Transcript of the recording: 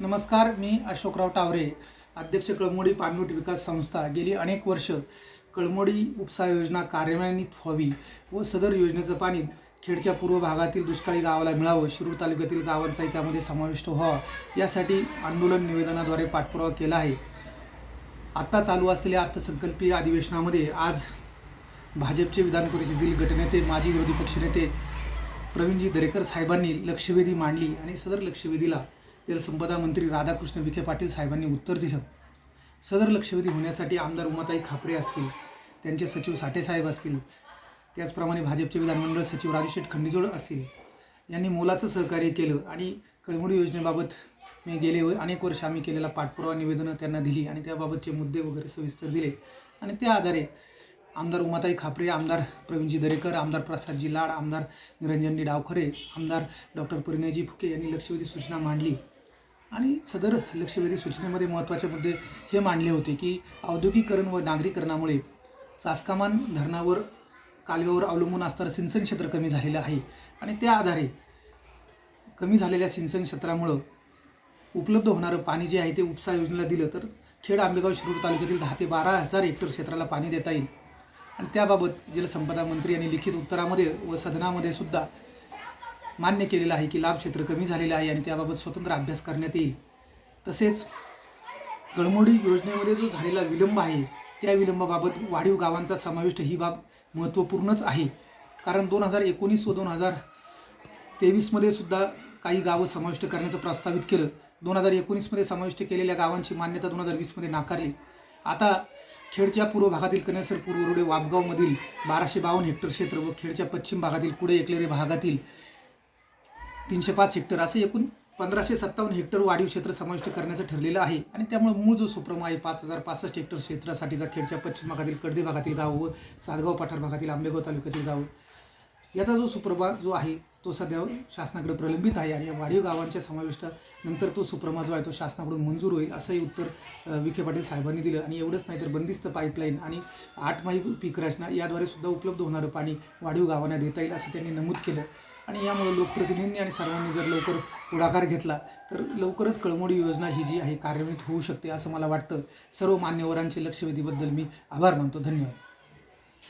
नमस्कार मी अशोकराव टावरे अध्यक्ष कळमोडी पाणलोट विकास संस्था. गेली अनेक वर्ष कळमोडी उपसा योजना कार्यान्वित व्हावी व सदर योजनेचं पाणी खेडच्या पूर्व भागातील दुष्काळी गावाला मिळावं शिरूर तालुक्यातील गावांचाही त्यामध्ये समाविष्ट व्हावा यासाठी आंदोलन निवेदनाद्वारे पाठपुरावा केला आहे. आत्ता चालू असलेल्या अर्थसंकल्पीय अधिवेशनामध्ये आज भाजपचे विधान परिषदेतील गटनेते माजी विरोधी पक्षनेते प्रवीणजी दरेकर साहेबांनी लक्षवेधी मांडली आणि सदर लक्षवेधीला जलसंपदा मंत्री राधाकृष्ण विखे पाटील साहेबांनी उत्तर दिलं. सदर लक्षवेधी होण्यासाठी आमदार उमाताई खापरे असतील त्यांचे सचिव साठेसाहेब असतील त्याचप्रमाणे भाजपचे विधानमंडळ सचिव राजू शेठ खंडीजोड असतील यांनी मोलाचं सहकार्य केलं आणि कळमुडी योजनेबाबत मी गेले व अनेक वर्ष आम्ही केलेला पाठपुरावा निवेदनं त्यांना दिली आणि त्याबाबतचे मुद्दे वगैरे सविस्तर दिले. आणि त्या आधारे आमदार उमाताई खापरे आमदार प्रवीणजी दरेकर आमदार प्रसादजी लाड आमदार निरंजनजी डावखरे आमदार डॉक्टर परिणयजी फुके यांनी लक्षवेधी सूचना मांडली. आणि सदर लक्षवेधी सूचनेमध्ये महत्त्वाचे मुद्दे हे मांडले होते की औद्योगिकरण व नागरीकरणामुळे चासकामान धरणावर कालव्यावर अवलंबून असणारं सिंचन क्षेत्र कमी झालेलं आहे. आणि त्या आधारे कमी झालेल्या सिंचन क्षेत्रामुळं उपलब्ध होणारं पाणी जे आहे ते उपसा योजनेला दिलं तर खेड आंबेगाव शिरूर तालुक्यातील दहा ते बारा हजार हेक्टर क्षेत्राला पाणी देता येईल. आणि त्याबाबत जलसंपदा मंत्री यांनी लिखित उत्तरामध्ये व सदनामध्ये सुद्धा मान्य केलेलं आहे की लाभ क्षेत्र कमी झालेलं आहे आणि त्याबाबत स्वतंत्र अभ्यास करण्यात येईल. तसेच गळमोडी योजनेमध्ये जो झालेला विलंब आहे त्या विलंबाबाबत वाढीव गावांचा समाविष्ट ही बाब महत्त्वपूर्णच आहे. कारण दोन हजार एकोणीस व दोन हजार तेवीसमध्ये सुद्धा काही गावं समाविष्ट करण्याचं प्रस्तावित केलं. दोन हजार एकोणीसमध्ये समाविष्ट केलेल्या गावांची मान्यता दोन हजार वीसमध्ये नाकारली. आता खेडच्या पूर्व भागातील कनेसर पूर्वरुडे वापगावमधील बाराशे बावन्न हेक्टर क्षेत्र व खेडच्या पश्चिम भागातील कुडे एकलेरे भागातील तीनशे पाच हेक्टर असे एकूण पंधराशे सत्तावन्न हेक्टर वाढीव क्षेत्र समाविष्ट करण्याचं ठरलेलं आहे. आणि त्यामुळे मूळ जो सुप्रमा आहे पाच हजार पासष्ट हेक्टर क्षेत्रासाठीचा खेडच्या पश्चिम भागातील कडदे भागातील गाव व सातगाव पठार भागातील आंबेगाव तालुक्यातील गाव. याचा जो सुप्रभा जो आहे तो सध्या शासनाकडे प्रलंबित आहे आणि या वाढीव गावांच्या समाविष्टानंतर तो सुप्रमा जो आहे तो शासनाकडून मंजूर होईल असंही उत्तर विखे पाटील साहेबांनी दिलं. आणि एवढंच नाही तर बंदिस्त पाईपलाईन आणि आठ माई पीक रचना याद्वारे सुद्धा उपलब्ध होणारं पाणी वाढीव गावांना देता येईल असं त्यांनी नमूद केलं. आणि यामुळे लोकप्रतिनिधींनी आणि सर्वांनी जर लवकर पुढाकार घेतला तर लवकरच कळमोडी योजना ही जी आहे कार्यान्वित होऊ शकते असं मला वाटतं. सर्व मान्यवरांचे लक्षवेधीबद्दल मी आभार मानतो. धन्यवाद.